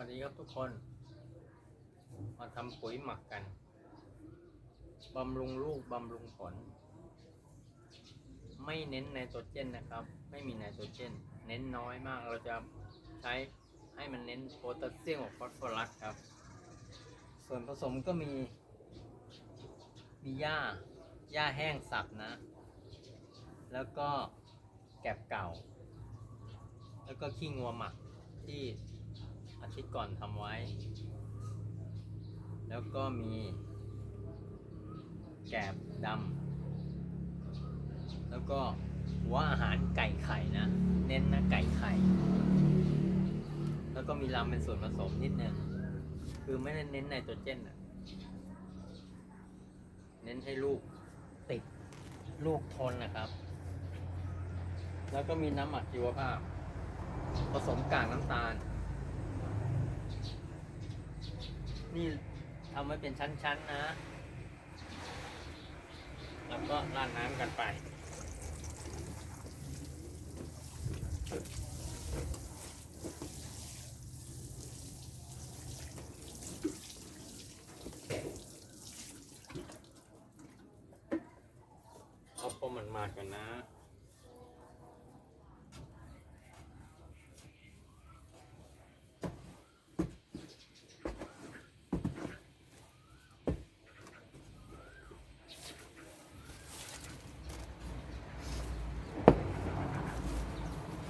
วัสดีครับทุกคน มาทำปุ๋ยหมักกันบำรุงลูกบำรุงผล ไม่เน้นไนโตรเจนนะครับ ไม่มีไนโตรเจน เน้นน้อยมากเราจะใช้ให้มันเน้นโพแทสเซียมกับฟอสฟอรัสครับ ส่วนผสมก็มี มีหญ้าหญ้าแห้งสับนะ แล้วก็แกบเก่า แล้วก็ขี้งัวหมักที่ อาทิตย์ก่อนทำไว้ แล้วก็มีแกบดำแล้วก็หัวอาหารไก่ไข่นะ เน้นนะไก่ไข่ แล้วก็มีลำเป็นส่วนผสมนิดนึง คือไม่ได้เน้นไนโตรเจนอะเน้นให้ลูกติดลูกทนนะครับ แล้วก็มีน้ำหมักชีวภาพ ผสมกากน้ำตาล นี่ทำไว้เป็นชั้นๆนะ แล้วก็ราดน้ำกันไป เอาพอมันมากันนะ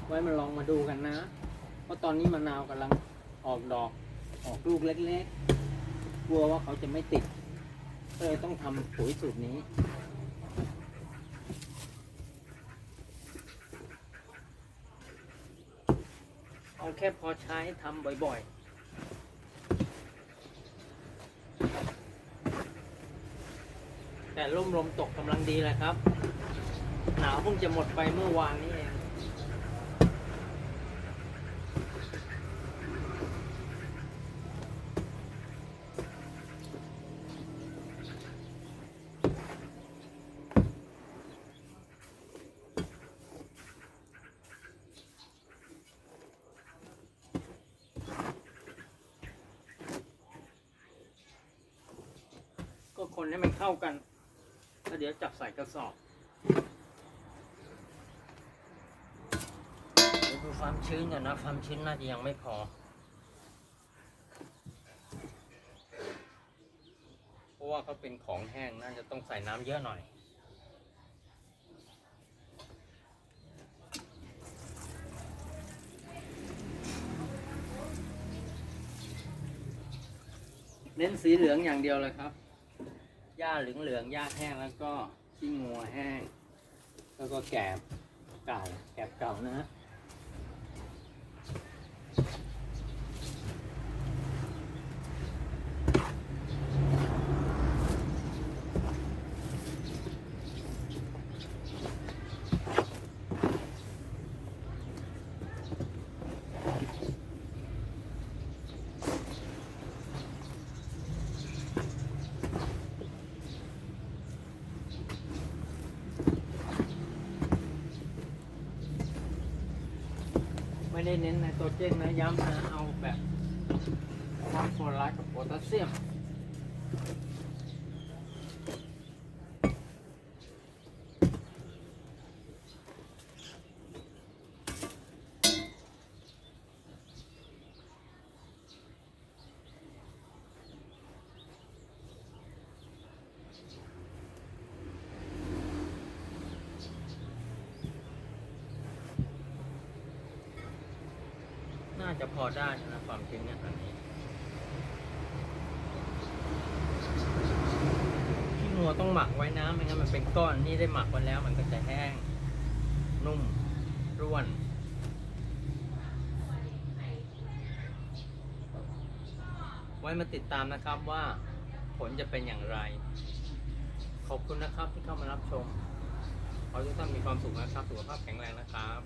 ไว้มาลองมาดูกันนะ เพราะตอนนี้มะนาวกำลังออกดอก ออกลูกเล็กๆ กลัวว่าเขาจะไม่ติดก็เลยต้องทำปุ๋ยสูตรนี้เอาแค่พอใช้ทำบ่อยๆ แต่ร่มลมตกกำลังดีแหละครับ หนาวเพิ่งจะหมดไปเมื่อวานนี้ ให้มันเข้ากันแล้วเดี๋ยวจับใส่กระสอบเดี๋ยวดูความชื้นก่อนนะ ความชื้นน่าจะยังไม่พอ เพราะว่าเขาเป็นของแห้งน่าจะต้องใส่น้ำเยอะหน่อยเน้นสีเหลืองอย่างเดียวเลยครับ หญ้าเหลืองเหลืองๆหญ้าแห้งแล้วก็ขี้งัวแห้ง แล้วก็แกบเก่าแกบเก่านะฮะ ได้เน้นในโตรเจนนะย้ำนะเอาแบบฟอสฟอรัสกับโพแทสเซียม น่าจะพอได้นะความจริงเนี่ยตอนนี้ขี้งัวต้องหมักไว้นะไม่งั้นมันเป็นก้อนนี่ได้หมักไว้แล้วมันก็จะแห้ง นุ่มร่วนไว้มาติดตามนะครับว่าผลจะเป็นอย่างไร ขอบคุณนะครับที่เข้ามารับชม ขอให้ทุกท่านมีความสุขนะครับ สุขภาพแข็งแรงนะครับ